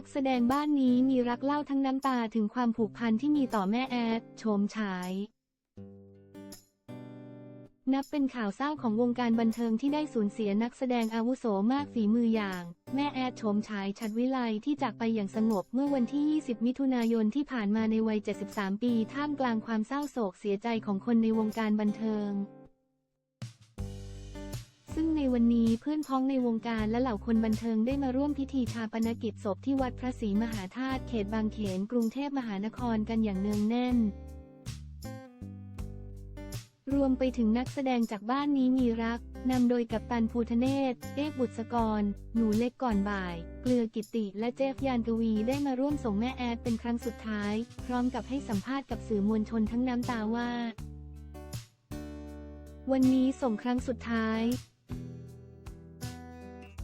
นักแสดงบ้านนี้มีรักเล่าทั้งน้ำตาถึงความผูกพันที่มีต่อแม่แอดโฉมฉาย นับเป็นข่าวเศร้าของวงการบันเทิงที่ได้สูญเสียนักแสดงอาวุโสมากฝีมืออย่าง แม่แอดโฉมฉายชัดวิไลที่จากไปอย่างสงบเมื่อวันที่ 20 มิถุนายนที่ผ่านมาในวัย 73 ปี ท่ามกลางความเศร้าโศกเสียใจของคนในวงการบันเทิง วันนี้เพื่อนพ้องในวงการและเหล่าคนบันเทิงได้มาร่วมพิธีชาปนกิจศพที่วัดพระศรีมหาธาตุเขตบางเขนกรุงเทพมหานครกันอย่างเนืองแน่น รวมไปถึงนักแสดงจากบ้านนี้มีรักนำโดยกัปตันภูทะเนศ เอกบุษกร หนูเล็กก่อนบ่าย เกลือกิตติและเจฟยานกวีได้มาร่วมส่งแม่แอดเป็นครั้งสุดท้าย พร้อมกับให้สัมภาษณ์กับสื่อมวลชนทั้งน้ำตาว่า วันนี้ส่งครั้งสุดท้าย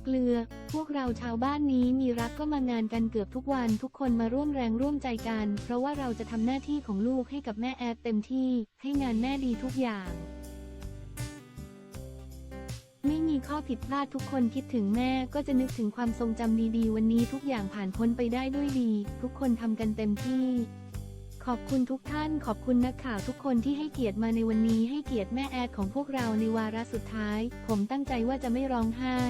เกลือ พวกเราชาวบ้านนี้มีรักก็มางานกันเกือบทุกวันทุกคนมาร่วมแรงร่วมใจกัน เพราะว่าเราจะทำหน้าที่ของลูกให้กับแม่แอดเต็มที่ ให้งานแม่ดีทุกอย่าง ไม่มีข้อผิดพลาดทุกคนคิดถึงแม่ก็จะนึกถึงความทรงจำดีๆ วันนี้ทุกอย่างผ่านพ้นไปได้ด้วยดี ทุกคนทำกันเต็มที่ขอบคุณทุกท่านขอบคุณนักข่าวทุกคนที่ให้เกียรติมาในวันนี้ให้เกียรติแม่แอดของพวกเราในวาระสุดท้าย ผมตั้งใจว่าจะไม่ร้องไห้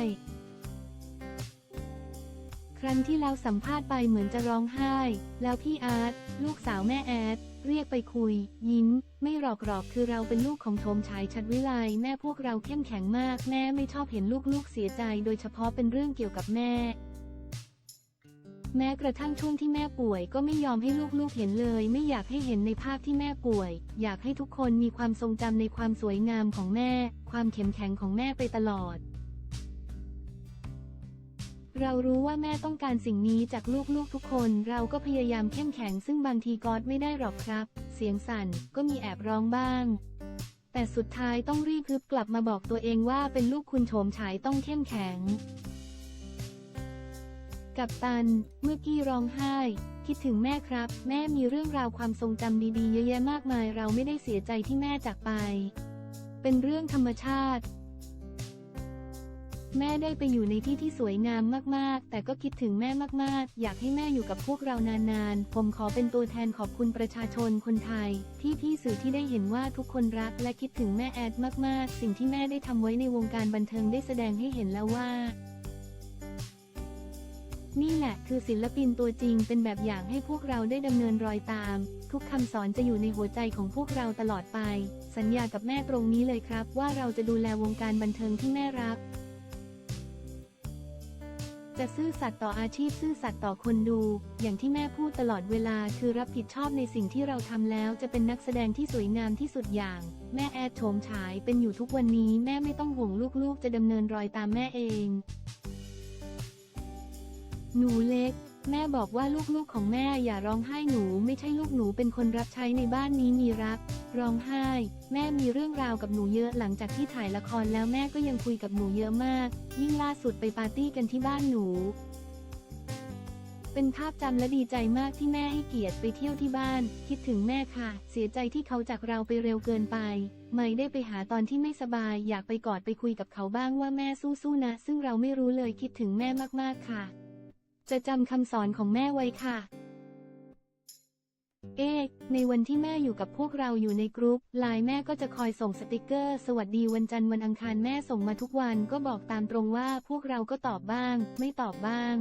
ครั้งที่เราสัมภาษณ์ไปเหมือนจะร้องไห้ แล้วพี่อาร์ตลูกสาวแม่แอด เรียกไปคุย ยิ้ม ไม่หรอกหรอกคือเราเป็นลูกของโทมชายชัดวิไลแม่พวกเราเข้มแข็งมาก แม่ไม่ชอบเห็นลูกๆเสียใจ โดยเฉพาะเป็นเรื่องเกี่ยวกับแม่ แม้กระทั่งช่วงที่แม่ป่วยก็ไม่ยอมให้ลูกๆเห็นเลย ไม่อยากให้เห็นในภาพที่แม่ป่วย อยากให้ทุกคนมีความทรงจำในความสวยงามของแม่ ความเข้มแข็งของแม่ไปตลอด เรารู้ว่าแม่ต้องการสิ่งนี้จากลูกๆทุกคน เราก็พยายามเข้มแข็งซึ่งบางทีกอดไม่ได้หรอกครับ เสียงสั่นก็มีแอบร้องบ้าง แต่สุดท้ายต้องรีบฮึบกลับมาบอกตัวเองว่าเป็นลูกคุณโฉมฉายต้องเข้มแข็ง กับตัน เมื่อกี้ร้องไห้ คิดถึงแม่ครับ แม่มีเรื่องราวความทรงจำดีๆเยอะแยะมากมาย เราไม่ได้เสียใจที่แม่จากไป เป็นเรื่องธรรมชาติ แม่ได้ไปอยู่ในที่ที่สวยงามมากๆ แต่ก็คิดถึงแม่มากๆ อยากให้แม่อยู่กับพวกเรานานๆ ผมขอเป็นตัวแทนขอบคุณประชาชนคนไทย ที่พี่สื่อที่ได้เห็นว่าทุกคนรักและคิดถึงแม่แอดมากๆ สิ่งที่แม่ได้ทำไว้ในวงการบันเทิงได้แสดงให้เห็นแล้วว่านี่แหละคือศิลปินตัวจริงเป็นแบบอย่างให้พวกเราได้ดำเนินรอยตาม ทุกคำสอนจะอยู่ในหัวใจของพวกเราตลอดไป สัญญากับแม่ตรงนี้เลยครับ ว่าเราจะดูแลวงการบันเทิงที่แม่รัก จะซื่อสัตย์ต่ออาชีพซื่อสัตย์ต่อคนดู อย่างที่แม่พูดตลอดเวลาคือรับผิดชอบในสิ่งที่เราทำแล้วจะเป็นนักแสดงที่สวยงามที่สุดอย่าง แม่แอดโฉมฉายเป็นอยู่ทุกวันนี้แม่ไม่ต้องห่วงลูกๆ จะดำเนินรอยตามแม่เอง หนูเล็ก แม่บอกว่าลูกๆของแม่อย่าร้องไห้หนูไม่ใช่ลูกหนูเป็นคนรับใช้ในบ้านนี้มีรัก ร้องไห้ แม่มีเรื่องราวกับหนูเยอะหลังจากที่ถ่ายละครแล้วแม่ก็ยังคุยกับหนูเยอะมาก ยิ่งล่าสุดไปปาร์ตี้กันที่บ้านหนู เป็นภาพจำและดีใจมากที่แม่ให้เกียรติไปเที่ยวที่บ้าน คิดถึงแม่ค่ะ เสียใจที่เขาจากเราไปเร็วเกินไป ไม่ได้ไปหาตอนที่ไม่สบาย อยากไปกอดไปคุยกับเขาบ้างว่าแม่สู้ๆนะ ซึ่งเราไม่รู้เลยคิดถึงแม่มากๆค่ะ จะจำคำสอนของแม่ไว้ค่ะ เอกในวันที่แม่อยู่กับพวกเราอยู่ในกรุ๊ปไลน์แม่ก็จะคอยส่งสติกเกอร์ สวัสดีวันจันทร์วันอังคารแม่ส่งมาทุกวันก็บอกตามตรงว่าพวกเราก็ตอบบ้าง ไม่ตอบบ้าง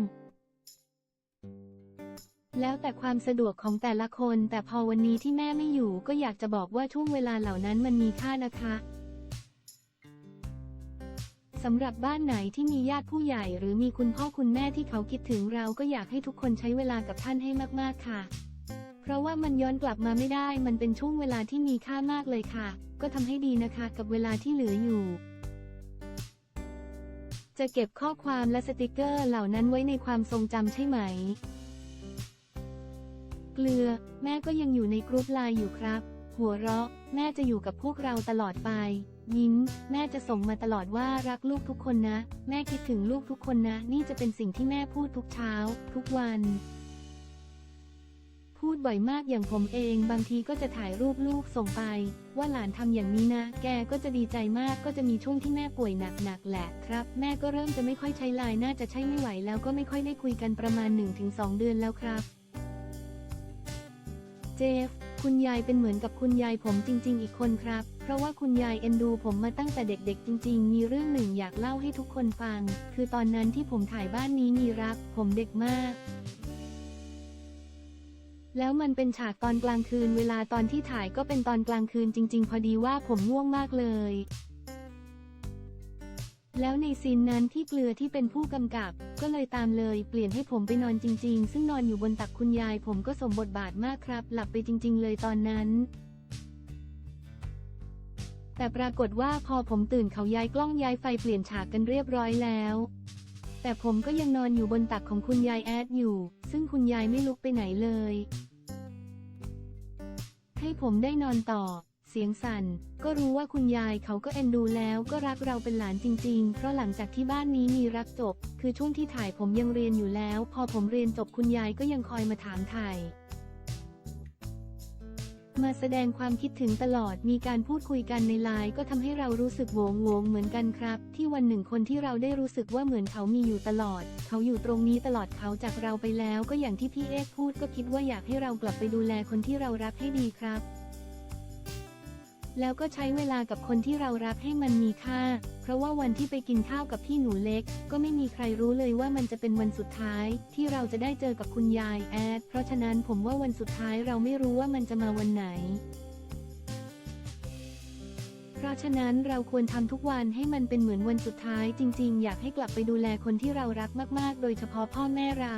แล้วแต่ความสะดวกของแต่ละคน แต่พอวันนี้ที่แม่ไม่อยู่ก็อยากจะบอกว่าช่วงเวลาเหล่านั้นมันมีค่านะคะ สำหรับบ้านไหนที่มีญาติผู้ใหญ่ หรือมีคุณพ่อคุณแม่ที่เขาคิดถึงเราก็อยากให้ทุกคนใช้เวลากับท่านให้มากๆค่ะ เพราะว่ามันย้อนกลับมาไม่ได้ มันเป็นช่วงเวลาที่มีค่ามากเลยค่ะ ก็ทำให้ดีนะคะกับเวลาที่เหลืออยู่ จะเก็บข้อความและสติกเกอร์เหล่านั้นไว้ในความทรงจำใช่ไหม เกลือ แม่ก็ยังอยู่ในกรุ๊ปไลน์อยู่ครับ หัวเราะ แม่จะอยู่กับพวกเราตลอดไป ยิ้ม แม่จะส่งมาตลอดว่ารักลูกทุกคนนะ แม่คิดถึงลูกทุกคนนะ นี่จะเป็นสิ่งที่แม่พูดทุกเช้า ทุกวัน พูดบ่อยมากอย่างผมเอง บางทีก็จะถ่ายรูปลูกส่งไป ว่าหลานทำอย่างนี้นะ แกก็จะดีใจมากก็จะมีช่วงที่แม่ป่วยหนักๆแหละครับ แม่ก็เริ่มจะไม่ค่อยใช้ไลน์น่าจะใช้ไม่ไหวแล้วก็ไม่ค่อยได้คุยกันประมาณ 1-2 เดือนแล้วครับ เจฟ คุณยายเป็นเหมือนกับคุณยายผมจริง ๆ อีกคนครับ เพราะว่าคุณยายเอ็นดูผมมาตั้งแต่เด็กๆ จริงๆ มีเรื่องหนึ่งอยากเล่าให้ทุกคนฟัง คือตอนนั้นที่ผมถ่ายบ้านนี้มีรัก ผมเด็กมาก แล้วมันเป็นฉากตอนกลางคืนเวลาตอนที่ถ่ายก็เป็นตอนกลางคืนจริง ๆ พอดีว่าผมง่วงมากเลยแล้วในซีนนั้นพี่เกลือที่เป็นผู้กำกับ ก็เลยตามเลยเปลี่ยนให้ผมไปนอนจริง ๆ ซึ่งนอนอยู่บนตักคุณยายผมก็สมบทบาทมากครับ หลับไปจริง ๆ เลยตอนนั้น แต่ปรากฏว่าพอผมตื่นเขาย้ายกล้องย้ายไฟเปลี่ยนฉากกันเรียบร้อยแล้ว แต่ผมก็ยังนอนอยู่บนตักของคุณยายแอดอยู่ ซึ่งคุณยายไม่ลุกไปไหนเลย ให้ผมได้นอนต่อ เสียงสั่น ก็รู้ว่าคุณยายเขาก็เอ็นดูแล้วก็รักเราเป็นหลานจริง ๆ เพราะหลังจากที่บ้านนี้มีรักจบ คือช่วงที่ถ่ายผมยังเรียนอยู่แล้ว พอผมเรียนจบคุณยายก็ยังคอยมาถามถ่าย มาแสดงความคิดถึงตลอด มีการพูดคุยกันในไลน์ก็ทำให้เรารู้สึกโวงโวงเหมือนกันครับ ที่วันหนึ่งคนที่เราได้รู้สึกว่าเหมือนเขามีอยู่ตลอด เขาอยู่ตรงนี้ตลอดเขาจากเราไปแล้ว ก็อย่างที่พี่เอกพูดก็คิดว่าอยากให้เรากลับไปดูแลคนที่เรารักให้ดีครับ แล้วก็ใช้เวลากับคนที่เรารักให้มันมีค่า เพราะว่าวันที่ไปกินข้าวกับพี่หนูเล็ก ก็ไม่มีใครรู้เลยว่ามันจะเป็นวันสุดท้าย ที่เราจะได้เจอกับคุณยายแอด เพราะฉะนั้นผมว่าวันสุดท้ายเราไม่รู้ว่ามันจะมาวันไหน เพราะฉะนั้นเราควรทำทุกวันให้มันเป็นเหมือนวันสุดท้าย จริง ๆ อยากให้กลับไปดูแลคนที่เรารักมาก ๆ โดยเฉพาะพ่อแม่เรา